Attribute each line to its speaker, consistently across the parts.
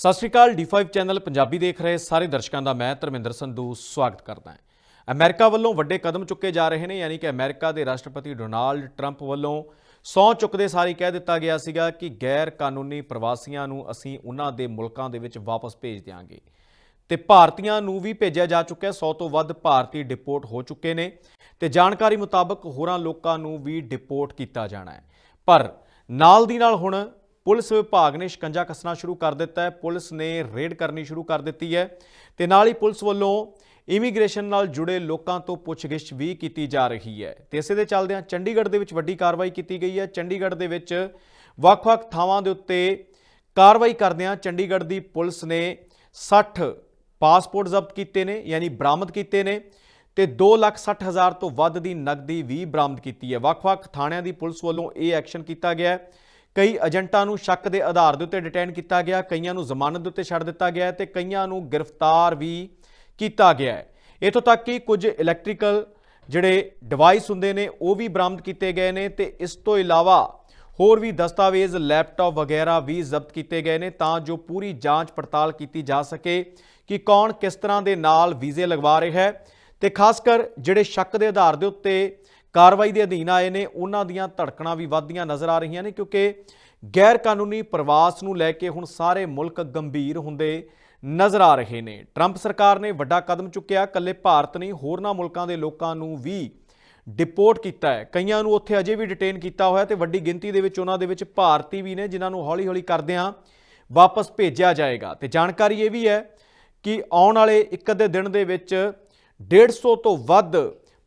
Speaker 1: ਸਤਿ ਸ਼੍ਰੀ ਅਕਾਲ D5 channel Punjabi ਦੇਖ ਰਹੇ ਸਾਰੇ ਦਰਸ਼ਕਾਂ ਦਾ ਮੈਂ ਧਰਮਿੰਦਰ ਸੰਧੂ ਸਵਾਗਤ ਕਰਦਾ ਹਾਂ। ਅਮਰੀਕਾ ਵੱਲੋਂ ਵੱਡੇ ਕਦਮ ਚੁੱਕੇ ਜਾ ਰਹੇ ਨੇ, ਯਾਨੀ ਕਿ ਅਮਰੀਕਾ ਦੇ ਰਾਸ਼ਟਰਪਤੀ ਡੋਨਾਲਡ ਟਰੰਪ ਵੱਲੋਂ ਸਹੁੰ ਚੁੱਕਦੇ ਸਾਰੀ ਕਹਿ ਦਿੱਤਾ ਗਿਆ ਸੀਗਾ ਕਿ ਗੈਰ ਕਾਨੂੰਨੀ ਪ੍ਰਵਾਸੀਆਂ ਨੂੰ ਅਸੀਂ ਉਹਨਾਂ ਦੇ ਮੁਲਕਾਂ ਦੇ ਵਿੱਚ ਵਾਪਸ ਭੇਜ ਦਿਆਂਗੇ। ਤੇ ਭਾਰਤੀਆਂ ਨੂੰ ਵੀ ਭੇਜਿਆ ਜਾ ਚੁੱਕਿਆ 100 ਤੋਂ ਵੱਧ ਭਾਰਤੀ ਡਿਪੋਰਟ ਹੋ ਚੁੱਕੇ ਨੇ ਤੇ ਜਾਣਕਾਰੀ ਮੁਤਾਬਕ ਹੋਰਾਂ ਲੋਕਾਂ ਨੂੰ ਵੀ ਡਿਪੋਰਟ ਕੀਤਾ ਜਾਣਾ ਹੈ। ਪਰ ਨਾਲ ਦੀ ਨਾਲ ਹੁਣ ਪੁਲਿਸ ਵਿਭਾਗ ਨੇ ਸ਼ਿਕੰਜਾ ਕੱਸਣਾ ਸ਼ੁਰੂ ਕਰ ਦਿੱਤਾ ਹੈ। ਪੁਲਿਸ ਨੇ ਰੇਡ ਕਰਨੀ ਸ਼ੁਰੂ ਕਰ ਦਿੱਤੀ ਹੈ ਤੇ ਨਾਲ ਹੀ ਪੁਲਿਸ ਵੱਲੋਂ ਇਮੀਗ੍ਰੇਸ਼ਨ ਨਾਲ ਜੁੜੇ ਲੋਕਾਂ ਤੋਂ ਪੁੱਛਗਿੱਛ ਵੀ ਕੀਤੀ ਜਾ ਰਹੀ ਹੈ। ਤੇ ਇਸੇ ਦੇ ਚੱਲਦਿਆਂ ਚੰਡੀਗੜ੍ਹ ਦੇ ਵਿੱਚ ਵੱਡੀ ਕਾਰਵਾਈ ਕੀਤੀ ਗਈ ਹੈ। ਚੰਡੀਗੜ੍ਹ ਦੇ ਵਿੱਚ ਵੱਖ-ਵੱਖ ਥਾਵਾਂ ਦੇ ਉੱਤੇ ਕਾਰਵਾਈ ਕਰਦਿਆਂ ਚੰਡੀਗੜ੍ਹ ਦੀ ਪੁਲਿਸ ਨੇ 60 ਪਾਸਪੋਰਟ ਜ਼ਬਤ ਕੀਤੇ ਨੇ, ਯਾਨੀ ਬਰਾਮਦ ਕੀਤੇ ਨੇ ਤੇ 260000 ਤੋਂ ਵੱਧ ਦੀ ਨਕਦੀ ਵੀ ਬਰਾਮਦ ਕੀਤੀ ਹੈ। ਵੱਖ-ਵੱਖ ਥਾਣਿਆਂ ਦੀ ਪੁਲਿਸ ਵੱਲੋਂ ਇਹ ਐਕਸ਼ਨ ਕੀਤਾ ਗਿਆ ਹੈ। ਕਈ ਏਜੰਟਾਂ ਨੂੰ ਸ਼ੱਕ ਦੇ ਆਧਾਰ ਦੇ ਉੱਤੇ ਡਿਟੇਨ ਕੀਤਾ ਗਿਆ, ਕਈਆਂ ਨੂੰ ਜ਼ਮਾਨਤ ਦੇ ਉੱਤੇ ਛੱਡ ਦਿੱਤਾ ਗਿਆ ਹੈ ਤੇ ਕਈਆਂ ਨੂੰ ਗ੍ਰਿਫਤਾਰ ਵੀ ਕੀਤਾ ਗਿਆ ਹੈ। ਇਥੋਂ ਤੱਕ ਕਿ ਕੁਝ ਇਲੈਕਟ੍ਰੀਕਲ ਜਿਹੜੇ ਡਿਵਾਈਸ ਹੁੰਦੇ ਨੇ, ਉਹ ਵੀ ਬਰਾਮਦ ਕੀਤੇ ਗਏ ਨੇ ਤੇ ਇਸ ਤੋਂ ਇਲਾਵਾ ਹੋਰ ਵੀ ਦਸਤਾਵੇਜ਼ ਲੈਪਟਾਪ ਵਗੈਰਾ ਵੀ ਜ਼ਬਤ ਕੀਤੇ ਗਏ ਨੇ ਤਾਂ ਜੋ ਪੂਰੀ ਜਾਂਚ ਪੜਤਾਲ ਕੀਤੀ ਜਾ ਸਕੇ ਕਿ ਕੌਣ ਕਿਸ ਤਰ੍ਹਾਂ ਦੇ ਨਾਲ ਵੀਜ਼ੇ ਲਗਵਾ ਰਿਹਾ ਹੈ ਤੇ ਖਾਸ ਕਰ ਜਿਹੜੇ ਸ਼ੱਕ ਦੇ ਆਧਾਰ ਦੇ ਉੱਤੇ ਕਾਰਵਾਈ ਦੇ ਅਧੀਨ ਆਏ ਨੇ, ਉਹਨਾਂ ਦੀਆਂ ਧੜਕਣਾਂ ਵੀ ਵੱਧਦੀਆਂ ਨਜ਼ਰ ਆ ਰਹੀਆਂ ਨੇ ਕਿਉਂਕਿ ਗੈਰ ਕਾਨੂੰਨੀ ਪ੍ਰਵਾਸ ਨੂੰ ਲੈ ਕੇ ਹੁਣ ਸਾਰੇ ਮੁਲਕ ਗੰਭੀਰ ਹੁੰਦੇ ਨਜ਼ਰ ਆ ਰਹੇ ਨੇ। ਟਰੰਪ ਸਰਕਾਰ ਨੇ ਵੱਡਾ ਕਦਮ ਚੁੱਕਿਆ ਕੱਲੇ ਭਾਰਤ ਨਹੀਂ, ਹੋਰਨਾਂ ਮੁਲਕਾਂ ਦੇ ਲੋਕਾਂ ਨੂੰ ਵੀ ਡਿਪੋਰਟ ਕੀਤਾ ਹੈ। ਕਈਆਂ ਨੂੰ ਉੱਥੇ ਅਜੇ ਵੀ ਡਿਟੇਨ ਕੀਤਾ ਹੋਇਆ ਤੇ ਵੱਡੀ ਗਿਣਤੀ ਦੇ ਵਿੱਚ ਉਹਨਾਂ ਦੇ ਵਿੱਚ ਭਾਰਤੀ ਵੀ ਨੇ, ਜਿਨ੍ਹਾਂ ਨੂੰ ਹੌਲੀ-ਹੌਲੀ ਕਰਦਿਆਂ ਵਾਪਸ ਭੇਜਿਆ ਜਾਏਗਾ। ਤੇ ਜਾਣਕਾਰੀ ਇਹ ਵੀ ਹੈ ਕਿ ਆਉਣ ਵਾਲੇ ਇੱਕ ਅੱਧੇ ਦਿਨ ਦੇ ਵਿੱਚ 150 ਤੋਂ ਵੱਧ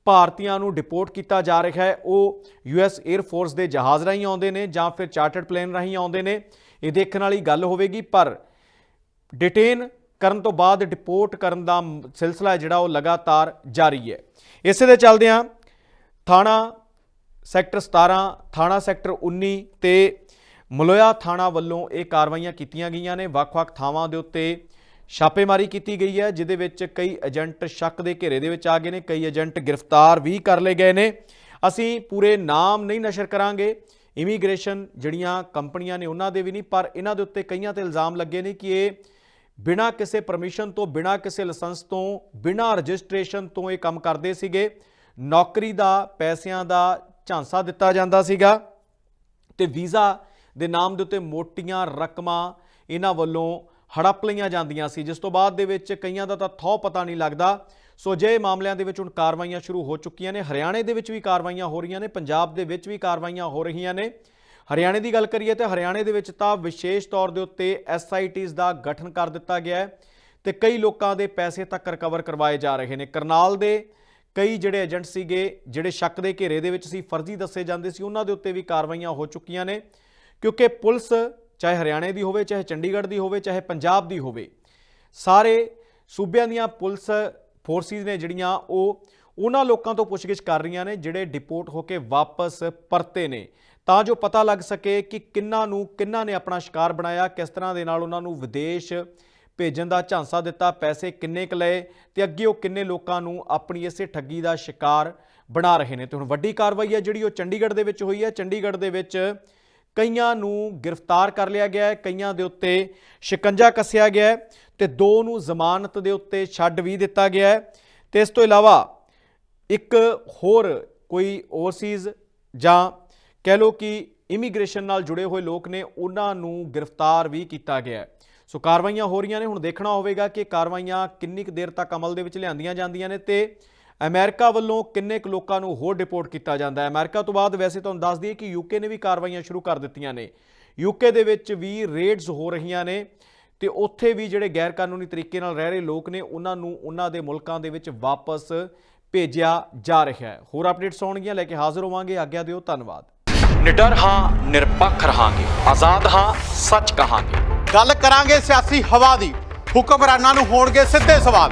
Speaker 1: ਭਾਰਤੀਆਂ ਨੂੰ ਡਿਪੋਰਟ ਕੀਤਾ ਜਾ ਰਿਹਾ ਹੈ। ਉਹ ਯੂਐਸ 에ਅਰ ਫੋਰਸ ਦੇ ਜਹਾਜ਼ ਰਾਹੀਂ ਆਉਂਦੇ ਨੇ ਜਾਂ ਫਿਰ ਚਾਰਟਰਡ ਪਲੇਨ ਰਾਹੀਂ ਆਉਂਦੇ ਨੇ। ਇਹ ਦੇਖਣ ਵਾਲੀ ਗੱਲ ਹੋਵੇਗੀ, ਪਰ ਡਿਟੇਨ ਕਰਨ ਤੋਂ ਬਾਅਦ ਡਿਪੋਰਟ ਕਰਨ ਦਾ ਸਿਲਸਿਲਾ ਜਿਹੜਾ ਉਹ ਲਗਾਤਾਰ ਜਾਰੀ ਹੈ। ਇਸੇ ਦੇ ਚੱਲਦਿਆਂ ਥਾਣਾ ਸੈਕਟਰ 17 ਥਾਣਾ ਸੈਕਟਰ 19 ਤੇ ਮਲੋਇਆ ਥਾਣਾ ਵੱਲੋਂ ਇਹ ਕਾਰਵਾਈਆਂ ਕੀਤੀਆਂ ਗਈਆਂ ਨੇ। ਵੱਖ-ਵੱਖ ਥਾਵਾਂ ਦੇ ਉੱਤੇ ਛਾਪੇਮਾਰੀ ਕੀਤੀ ਗਈ ਹੈ ਜਿਦੇ ਵਿੱਚ ਕਈ ਏਜੰਟ ਸ਼ੱਕ ਦੇ ਘੇਰੇ ਦੇ ਵਿੱਚ ਆ ਗਏ ਨੇ, ਕਈ ਏਜੰਟ ਗ੍ਰਿਫਤਾਰ ਵੀ ਕਰ ਲਏ ਗਏ ਨੇ। ਅਸੀਂ ਪੂਰੇ ਨਾਮ ਨਹੀਂ ਨਸ਼ਰ ਕਰਾਂਗੇ। ਇਮੀਗ੍ਰੇਸ਼ਨ ਜਿਹੜੀਆਂ ਕੰਪਨੀਆਂ ਨੇ, ਉਹਨਾਂ ਦੇ ਵੀ ਨਹੀਂ, ਪਰ ਇਹਨਾਂ ਦੇ ਉੱਤੇ ਕਈਆਂ ਤੇ ਇਲਜ਼ਾਮ ਲੱਗੇ ਨੇ ਕਿ ਇਹ ਬਿਨਾਂ ਕਿਸੇ ਪਰਮਿਸ਼ਨ ਤੋਂ, ਬਿਨਾਂ ਕਿਸੇ ਲਾਇਸੈਂਸ ਤੋਂ, ਬਿਨਾਂ ਰਜਿਸਟ੍ਰੇਸ਼ਨ ਤੋਂ ਇਹ ਕੰਮ ਕਰਦੇ ਸੀਗੇ। ਨੌਕਰੀ ਦਾ, ਪੈਸਿਆਂ ਦਾ ਝਾਂਸਾ ਦਿੱਤਾ ਜਾਂਦਾ ਸੀਗਾ ਤੇ ਵੀਜ਼ਾ ਦੇ ਨਾਮ ਦੇ ਉੱਤੇ ਮੋਟੀਆਂ ਰਕਮਾਂ ਇਹਨਾਂ ਵੱਲੋਂ ਹੜੱਪ ਲਈਆਂ ਜਾਂਦੀਆਂ ਸੀ, ਜਿਸ ਤੋਂ ਬਾਅਦ ਦੇ ਵਿੱਚ ਕਈਆਂ ਦਾ ਤਾਂ ਥੋ ਪਤਾ ਨਹੀਂ ਲੱਗਦਾ। ਸੋ ਜੇ ਮਾਮਲਿਆਂ ਦੇ ਵਿੱਚ ਹੁਣ ਕਾਰਵਾਈਆਂ ਸ਼ੁਰੂ ਹੋ ਚੁੱਕੀਆਂ ਨੇ। ਹਰਿਆਣੇ ਦੇ ਵਿੱਚ ਵੀ ਕਾਰਵਾਈਆਂ ਹੋ ਰਹੀਆਂ ਨੇ, ਪੰਜਾਬ ਦੇ ਵਿੱਚ ਵੀ ਕਾਰਵਾਈਆਂ ਹੋ ਰਹੀਆਂ ਨੇ। ਹਰਿਆਣੇ ਦੀ ਗੱਲ ਕਰੀਏ ਤੇ ਹਰਿਆਣੇ ਦੇ ਵਿੱਚ ਤਾਂ ਵਿਸ਼ੇਸ਼ ਤੌਰ ਦੇ ਉੱਤੇ ਐਸਆਈਟੀਜ਼ ਦਾ ਗਠਨ ਕਰ ਦਿੱਤਾ ਗਿਆ ਹੈ ਤੇ ਕਈ ਲੋਕਾਂ ਦੇ ਪੈਸੇ ਤੱਕ ਰਿਕਵਰ ਕਰਵਾਏ ਜਾ ਰਹੇ ਨੇ। ਕਰਨਾਲ ਦੇ ਕਈ ਜਿਹੜੇ ਏਜੰਟ ਸੀਗੇ, ਜਿਹੜੇ ਸ਼ੱਕ ਦੇ ਘੇਰੇ ਦੇ ਵਿੱਚ ਸੀ, ਫਰਜ਼ੀ ਦੱਸੇ ਜਾਂਦੇ ਸੀ, ਉਹਨਾਂ ਦੇ ਉੱਤੇ ਵੀ ਕਾਰਵਾਈਆਂ ਹੋ ਚੁੱਕੀਆਂ ਨੇ। ਕਿਉਂਕਿ ਪੁਲਿਸ ਚਾਹੇ ਹਰਿਆਣੇ ਦੀ ਹੋਵੇ, ਚਾਹੇ ਚੰਡੀਗੜ੍ਹ ਦੀ ਹੋਵੇ, ਚਾਹੇ ਪੰਜਾਬ ਦੀ ਹੋਵੇ, ਸਾਰੇ ਸੂਬਿਆਂ ਦੀਆਂ ਪੁਲਿਸ ਫੋਰਸਿਸ ਨੇ ਜਿਹੜੀਆਂ ਉਹ ਉਹਨਾਂ ਲੋਕਾਂ ਤੋਂ ਪੁੱਛਗਿੱਛ ਕਰ ਰਹੀਆਂ ਨੇ ਜਿਹੜੇ ਡਿਪੋਰਟ ਹੋ ਕੇ ਵਾਪਸ ਪਰਤੇ ਨੇ। ਤਾਂ ਜੋ ਪਤਾ ਲੱਗ ਸਕੇ ਕਿ ਕਿੰਨਾਂ ਨੂੰ, ਕਿੰਨਾਂ ਨੇ ਆਪਣਾ ਸ਼ਿਕਾਰ ਬਣਾਇਆ, ਕਿਸ ਤਰ੍ਹਾਂ ਦੇ ਨਾਲ ਉਹਨਾਂ ਨੂੰ ਵਿਦੇਸ਼ ਭੇਜਣ ਦਾ ਝਾਂਸਾ ਦਿੱਤਾ, ਪੈਸੇ ਕਿੰਨੇ ਕੁ ਲਏ ਤੇ ਅੱਗੇ ਉਹ ਕਿੰਨੇ ਲੋਕਾਂ ਨੂੰ ਆਪਣੀ ਇਸੇ ਠੱਗੀ ਦਾ ਸ਼ਿਕਾਰ ਬਣਾ ਰਹੇ ਨੇ। ਤੇ ਹੁਣ ਵੱਡੀ ਕਾਰਵਾਈ ਹੈ ਜਿਹੜੀ ਉਹ ਚੰਡੀਗੜ੍ਹ ਦੇ ਵਿੱਚ ਹੋਈ ਹੈ। ਚੰਡੀਗੜ੍ਹ ਦੇ ਵਿੱਚ ਕਈਆਂ ਨੂੰ ਗ੍ਰਿਫਤਾਰ ਕਰ ਲਿਆ ਗਿਆ ਹੈ, ਕਈਆਂ ਦੇ ਉੱਤੇ ਸ਼ਿਕੰਜਾ ਕੱਸਿਆ ਗਿਆ ਹੈ ਤੇ ਦੋ ਨੂੰ ਜ਼ਮਾਨਤ ਦੇ ਉੱਤੇ ਛੱਡ ਵੀ ਦਿੱਤਾ ਗਿਆ ਹੈ। ਤੇ ਇਸ ਤੋਂ ਇਲਾਵਾ ਇੱਕ ਹੋਰ ਕੋਈ ਓਵਰਸੀਜ਼ ਜਾਂ ਕਹਿ ਲਓ ਕਿ ਇਮੀਗ੍ਰੇਸ਼ਨ ਨਾਲ ਜੁੜੇ ਹੋਏ ਲੋਕ ਨੇ, ਉਹਨਾਂ ਨੂੰ ਗ੍ਰਿਫਤਾਰ ਵੀ ਕੀਤਾ ਗਿਆ ਹੈ। ਸੋ ਕਾਰਵਾਈਆਂ ਹੋ ਰਹੀਆਂ ਨੇ, ਹੁਣ ਦੇਖਣਾ ਹੋਵੇਗਾ ਕਿ ਕਾਰਵਾਈਆਂ ਕਿੰਨੀ ਕੁ ਦੇਰ ਤੱਕ ਅਮਲ ਦੇ ਵਿੱਚ ਲਿਆਂਦੀਆਂ ਜਾਂਦੀਆਂ ਨੇ ਤੇ ਅਮਰੀਕਾ ਵੱਲੋਂ ਕਿੰਨੇ ਕੁ ਲੋਕਾਂ ਨੂੰ ਹੋਰ ਡਿਪੋਰਟ ਕੀਤਾ ਜਾਂਦਾ ਹੈ? ਅਮਰੀਕਾ ਤੋਂ ਬਾਅਦ ਵੈਸੇ ਤੁਹਾਨੂੰ ਦੱਸ ਦਈਏ ਕਿ ਯੂਕੇ ਨੇ ਵੀ ਕਾਰਵਾਈਆਂ ਸ਼ੁਰੂ ਕਰ ਦਿੱਤੀਆਂ ਨੇ। ਯੂਕੇ ਦੇ ਵਿੱਚ ਵੀ ਰੇਡਸ ਹੋ ਰਹੀਆਂ ਨੇ ਤੇ ਉੱਥੇ ਵੀ ਜਿਹੜੇ ਗੈਰ ਕਾਨੂੰਨੀ ਤਰੀਕੇ ਨਾਲ ਰਹਿ ਰਹੇ ਲੋਕ ਨੇ ਉਹਨਾਂ ਨੂੰ ਉਹਨਾਂ ਦੇ ਮੁਲਕਾਂ ਦੇ ਵਿੱਚ ਵਾਪਸ ਭੇਜਿਆ ਜਾ ਰਿਹਾ ਹੈ। ਹੋਰ ਅਪਡੇਟਸ ਆਉਣਗੀਆਂ ਲੈ ਕੇ ਹਾਜ਼ਰ ਹੋਵਾਂਗੇ। ਆਗਿਆ ਦਿਓ ਧੰਨਵਾਦ।
Speaker 2: ਨਿਡਰ ਹਾਂ ਨਿਰਪੱਖ ਰਹਾਂਗੇ। ਆਜ਼ਾਦ ਹਾਂ ਸੱਚ ਕਹਾਂਗੇ।
Speaker 3: ਗੱਲ ਕਰਾਂਗੇ ਸਿਆਸੀ ਹਵਾ ਦੀ। ਹੁਕਮਰਾਨਾਂ ਨੂੰ ਹੋਣਗੇ ਸਿੱਧੇ ਸਵਾਲ।